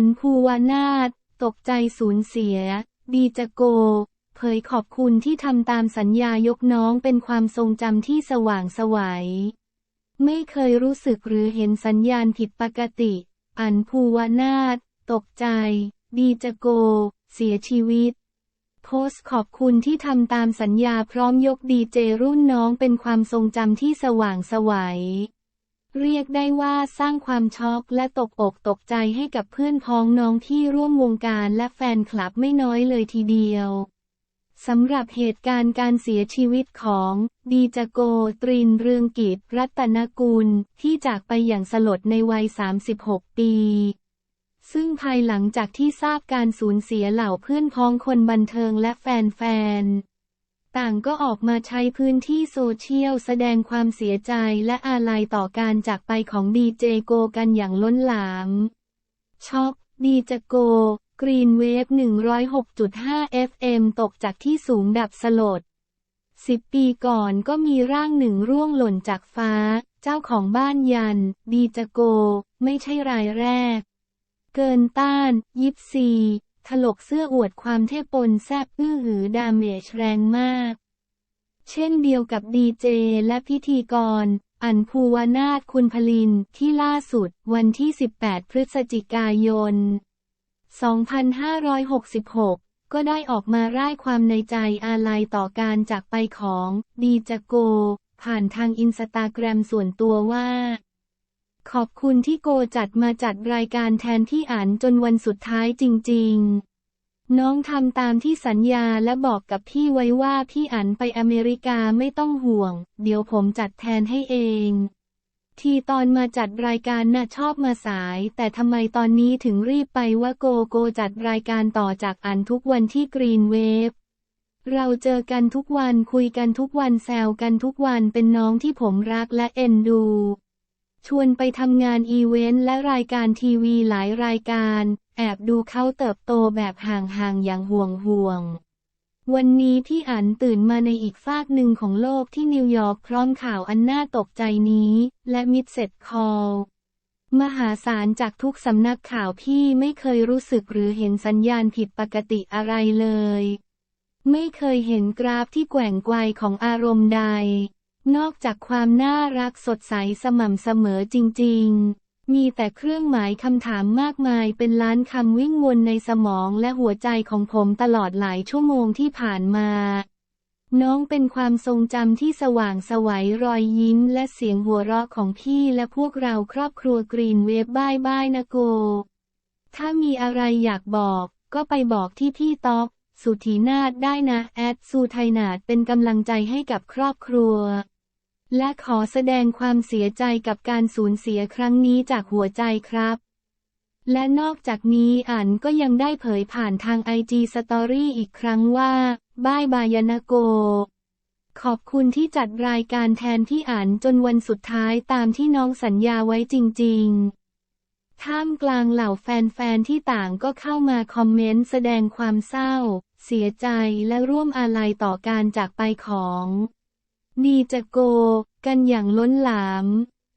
อันภูวนาถตกใจสูญเสีย ดีจโก เผยขอบคุณที่ทำตามสัญญายกน้องเป็นความทรงจำที่สว่างสวัย ไม่เคยรู้สึกหรือเห็นสัญญาณผิดปกติ อันภูวนาถตกใจ ดีจโก เสียชีวิต โพสต์ขอบคุณที่ทำตามสัญญาพร้อมยกดีเจรุ่นน้องเป็นความทรงจำที่สว่างสวัย เรียกได้ว่าสร้างความช็อกและตกอกตกใจให้กับเพื่อนพ้องน้องที่ร่วมวงการและแฟนคลับไม่น้อยเลยทีเดียวสำหรับเหตุการณ์การเสียชีวิตของ ดีจโก ตรินเรืองกิจ รัตนกุล ที่จากไปอย่างสลดในวัย 36 ปี ซึ่งภายหลังจากที่ทราบการสูญเสียเหล่าเพื่อนพ้องคนบันเทิงและแฟนๆ ต่างก็ออกมาใช้พื้นที่โซเชียลแสดงความเสียใจและอาลัยต่อการจากไปของดีเจโกกันอย่างล้นหลาม ช็อกดีจโก กรีนเวฟ 106.5 FM ตกจากที่สูงดับสลดสิบปีก่อนก็มีร่างหนึ่งร่วงหล่นจากฟ้า เจ้าของบ้านยัน ดีจโก ไม่ใช่รายแรก เกินต้าน ยิปซี ถลกเสื้ออวดความเทพปนแซบอื้อหือดาเมจแรงมาก เช่นเดียวกับดีเจและพิธีกร อันภูวนาถคุณพลินที่ล่าสุดวันที่ 18 พฤศจิกายน 2566ก็ได้ออกมาร่ายความในใจอาลัยต่อการจากไปของ ดีจโก ผ่านทางอินสตาแกรมส่วนตัวว่า ขอบคุณที่โกจัดมาจัดรายการแทนพี่อันจนวันสุดท้ายจริง ๆ น้องทำตามที่สัญญาและบอกกับพี่ไว้ว่าพี่อันไปอเมริกาไม่ต้องห่วง เดี๋ยวผมจัดแทนให้เอง ทีตอนมาจัดรายการน่ะชอบมาสาย แต่ทำไมตอนนี้ถึงรีบไปว่าโกโกจัดรายการต่อจากอันทุกวันที่กรีนเวฟเราเจอกันทุกวันคุยกันทุกวันแซวกันทุกวันเป็นน้องที่ผมรักและเอ็นดู ชวนไปทำงานอีเวนต์และรายการทีวีหลายรายการ แอบดูเขาเติบโตแบบห่างๆอย่างห่วงห่วงวันนี้พี่อันตื่นมาในอีกฟากหนึ่งของโลกที่นิวยอร์กพร้อมข่าวอันน่าตกใจนี้ และมิดเสร็จคอลมหาศาลจากทุกสำนักข่าวพี่ไม่เคยรู้สึกหรือเห็นสัญญาณผิดปกติอะไรเลย ไม่เคยเห็นกราฟที่แกว่งไกวของอารมณ์ใด นอกจากความน่ารักสดใสสม่ำเสมอจริง ๆ มีแต่เครื่องหมายคำถามมากมายเป็นล้านคำวิ่งวนในสมองและหัวใจของผมตลอดหลายชั่วโมงที่ผ่านมา น้องเป็นความทรงจำที่สว่างไสวัยรอยยิ้มและเสียงหัวเราะของพี่และพวกเราครอบครัวกรีนเวฟบ้ายบ้ายนะโก ถ้ามีอะไรอยากบอกก็ไปบอกที่พี่ต๊อกสุธีนาถได้นะ แอด สูไทยนาถเป็นกำลังใจให้กับครอบครัว และขอแสดงความเสียใจกับการสูญเสียครั้งนี้จากหัวใจครับ และนอกจากนี้อันก็ยังได้เผยผ่านทางไอจีสตอรี่อีกครั้งว่าบายบายนะโก ขอบคุณที่จัดรายการแทนที่อ่านจนวันสุดท้ายตามที่น้องสัญญาไว้จริง ๆ ท่ามกลางเหล่าแฟน ๆ ที่ต่างก็เข้ามาคอมเมนต์แสดงความเศร้า เสียใจและร่วมอาลัยต่อการจากไปของ ดีจะโก กันอย่างล้นหลาม